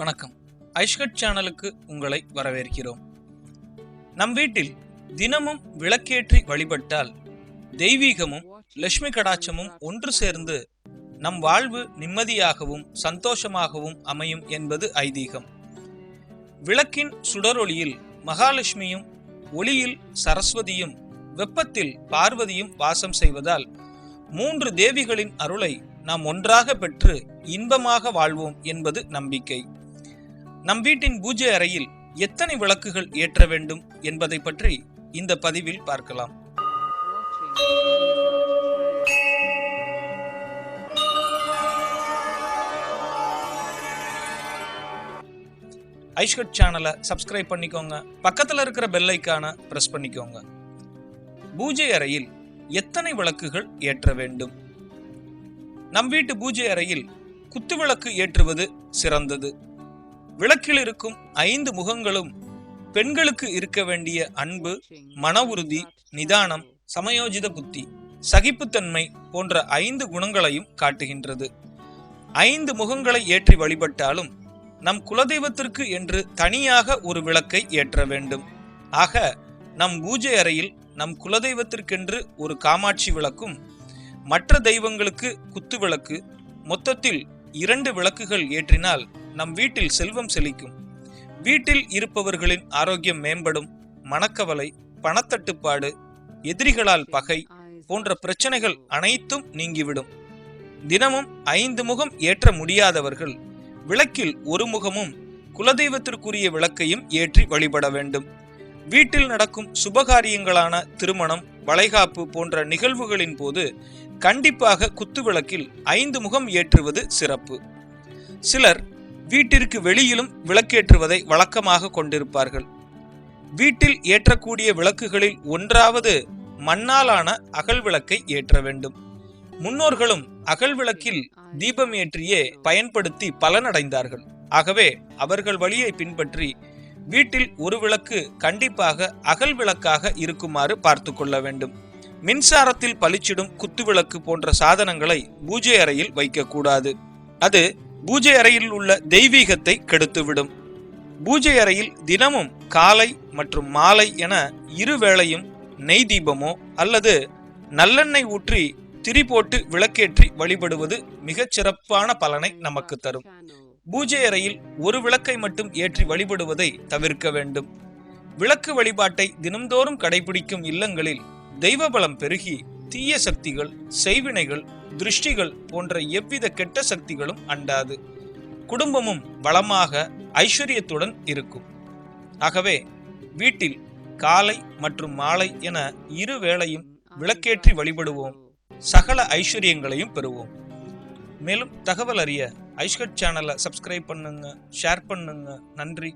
வணக்கம். ஐஷ்கட் சேனலுக்கு உங்களை வரவேற்கிறோம். நம் வீட்டில் தினமும் விளக்கேற்றி வழிபட்டால் தெய்வீகமும் லட்சுமி கடாட்சமும் ஒன்று சேர்ந்து நம் வாழ்வு நிம்மதியாகவும் சந்தோஷமாகவும் அமையும் என்பது ஐதீகம். விளக்கின் சுடரொளியில் மகாலட்சுமியும் ஒளியில் சரஸ்வதியும் வெப்பத்தில் பார்வதியும் வாசம் செய்வதால் மூன்று தேவிகளின் அருளை நாம் ஒன்றாக பெற்று இன்பமாக வாழ்வோம் என்பது நம்பிக்கை. நம் வீட்டின் பூஜை அறையில் எத்தனை விளக்குகள் ஏற்ற வேண்டும் என்பதை பற்றி இந்த பதிவில் பார்க்கலாம். ஐஷ்கட் சேனலை சப்ஸ்கிரைப் பண்ணிக்கோங்க. பக்கத்தில் இருக்கிற பெல் ஐக்கானை பிரஸ் பண்ணிக்கோங்க. பூஜை அறையில் எத்தனை விளக்குகள் ஏற்ற வேண்டும்? நம் வீட்டு பூஜை அறையில் குத்துவிளக்கு ஏற்றுவது சிறந்தது. விளக்கில் இருக்கும் ஐந்து முகங்களும் பெண்களுக்கு இருக்க வேண்டிய அன்பு மன உறுதி நிதானம் சமயோஜித புத்தி சகிப்புத்தன்மை போன்ற ஐந்து குணங்களையும் காட்டுகின்றது. ஐந்து முகங்களை ஏற்றி வழிபட்டாலும் நம் குலதெய்வத்திற்கு என்று தனியாக ஒரு விளக்கை ஏற்ற வேண்டும். ஆக நம் பூஜை அறையில் நம் குலதெய்வத்திற்கென்று ஒரு காமாட்சி விளக்கும் மற்ற தெய்வங்களுக்கு குத்து விளக்கு மொத்தத்தில் இரண்டு விளக்குகள் ஏற்றினால் நம் வீட்டில் செல்வம் செழிக்கும். வீட்டில் இருப்பவர்களின் ஆரோக்கியம் மேம்படும். மனக்கவலை பணத்தட்டுப்பாடு எதிரிகளால் பகை போன்ற பிரச்சனைகள் அனைத்தும் நீங்கிவிடும். தினமும் ஐந்து முகம் ஏற்ற முடியாதவர்கள் விளக்கில் ஒரு முகமும் குலதெய்வத்திற்குரிய விளக்கையும் ஏற்றி வழிபட வேண்டும். வீட்டில் நடக்கும் சுபகாரியங்களான திருமணம் வளைகாப்பு போன்ற நிகழ்வுகளின் போது கண்டிப்பாக குத்துவிளக்கில் ஐந்து முகம் ஏற்றுவது சிறப்பு. சிலர் வீட்டிற்கு வெளியிலும் விளக்கேற்றுவதை வழக்கமாக கொண்டிருப்பார்கள். வீட்டில் ஏற்றக்கூடிய விளக்குகளில் ஒன்றாவது மண்ணாலான அகல் விளக்கை ஏற்ற வேண்டும். முன்னோர்களும் அகல் விளக்கில் தீபம் ஏற்றியே பயன்படுத்தி பலனடைந்தார்கள். ஆகவே அவர்கள் வழியை பின்பற்றி வீட்டில் ஒரு விளக்கு கண்டிப்பாக அகல் விளக்காக இருக்குமாறு பார்த்து கொள்ள வேண்டும். மின்சாரத்தில் பளிச்சிடும் குத்துவிளக்கு போன்ற சாதனங்களை பூஜை அறையில் வைக்கக்கூடாது. அது பூஜை அறையில் உள்ள தெய்வீகத்தை கெடுத்துவிடும். பூஜை அறையில் தினமும் காலை மற்றும் மாலை என இருவேளையும் நெய் தீபமோ அல்லது நல்லெண்ணெய் ஊற்றி திரி போட்டு விளக்கேற்றி வழிபடுவது மிகச் சிறப்பான பலனை நமக்கு தரும். பூஜை அறையில் ஒரு விளக்கை மட்டும் ஏற்றி வழிபடுவதை தவிர்க்க வேண்டும். விளக்கு வழிபாட்டை தினம்தோறும் கடைபிடிக்கும் இல்லங்களில் தெய்வ பலம் பெருகி தீய சக்திகள் செய்வினைகள் திருஷ்டிகள் போன்ற எவ்வித கெட்ட சக்திகளும் அண்டாது. குடும்பமும் வளமாக ஐஸ்வர்யத்துடன் இருக்கும். ஆகவே வீட்டில் காலை மற்றும் மாலை என இரு வேளையும் விளக்கேற்றி வழிபடுவோம். சகல ஐஸ்வர்யங்களையும் பெறுவோம். மேலும் தகவல் அறிய ஐஷ்கட் சேனலை சப்ஸ்கிரைப் பண்ணுங்க ஷேர் பண்ணுங்க. நன்றி.